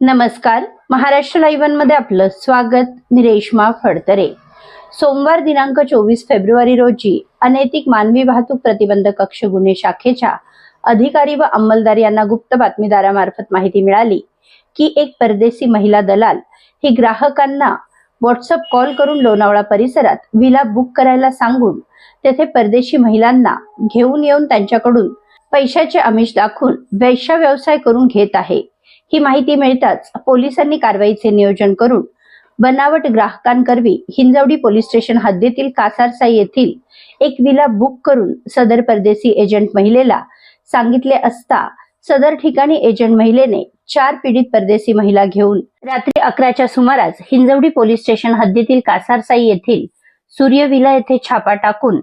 नमस्कार. महाराष्ट्र लाईव्हमध्ये आपलं स्वागत. मी रेश्मा फडतरे. सोमवार दिनांक चोवीस फेब्रुवारी रोजी अनैतिक मानवी वाहतूक प्रतिबंध कक्ष गुन्हे शाखेच्या अधिकारी व अंमलदार यांना गुप्त बातमीदारामार्फत माहिती मिळाली की एक परदेशी महिला दलाल ही ग्राहकांना व्हॉट्सअप कॉल करून लोणावळा परिसरात विला बुक करायला सांगून तेथे परदेशी महिलांना घेऊन येऊन त्यांच्याकडून पैशाचे आमिष दाखवून वैश्य व्यवसाय करून घेत आहे. ही माहिती मिळताच पोलिसांनी कारवाईचे नियोजन करून बनावट ग्राहकांकरवी हिंजवडी पोलीस स्टेशन हद्दीतील कासारसाई येथील एक विला बुक करून सदर परदेशी एजंट महिलेला सांगितले असता सदर ठिकाणी एजंट महिलेने चार पीडित परदेशी महिला घेऊन रात्री अकराच्या सुमारास हिंजवडी पोलीस स्टेशन हद्दीतील कासारसाई येथील सूर्यविला येथे छापा टाकून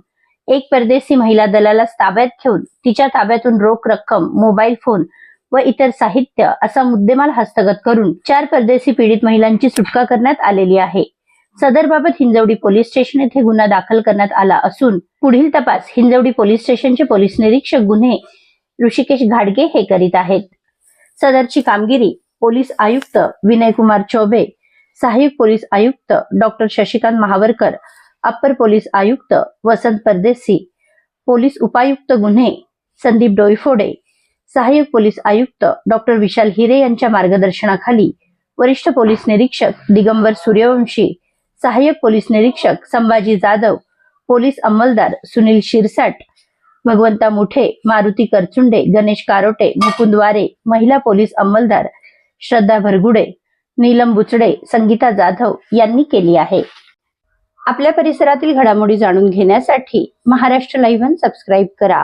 एक परदेशी महिला दलालास ताब्यात घेऊन तिच्या ताब्यातून रोख रक्कम मोबाईल फोन व इतर साहित्य असा मुद्देमाल हस्तगत करून चार परदेशी पीडित महिलांची सुटका करण्यात आलेली आहे. सदरबाबत हिंजवडी पोलीस स्टेशन येथे गुन्हा दाखल करण्यात आला असून पुढील तपास हिंजवडी पोलीस स्टेशनचे पोलीस निरीक्षक गुन्हे ऋषिकेश घाडगे हे करीत आहेत. सदरची कामगिरी पोलीस आयुक्त विनयकुमार चौबे सहाय्यक पोलीस आयुक्त doctor Shashikant Mahavarkar upper police आयुक्त वसंत परदेसी पोलीस उपायुक्त गुन्हे संदीप डोईफोडे सहाय्यक पोलीस आयुक्त डॉक्टर विशाल हिरे यांच्या मार्गदर्शनाखाली वरिष्ठ पोलीस निरीक्षक दिगंबर सूर्यवंशी सहाय्यक पोलीस निरीक्षक संभाजी जाधव पोलीस अंमलदार सुनील शिरसाट भगवंता मुठे मारुती करचुंडे गणेश कारोटे मुकुंद वारे महिला पोलीस अंमलदार श्रद्धा भरगुडे नीलम बुचडे संगीता जाधव यांनी केली आहे. आपल्या परिसरातील घडामोडी जाणून घेण्यासाठी महाराष्ट्र लाईव्ह सबस्क्राईब करा.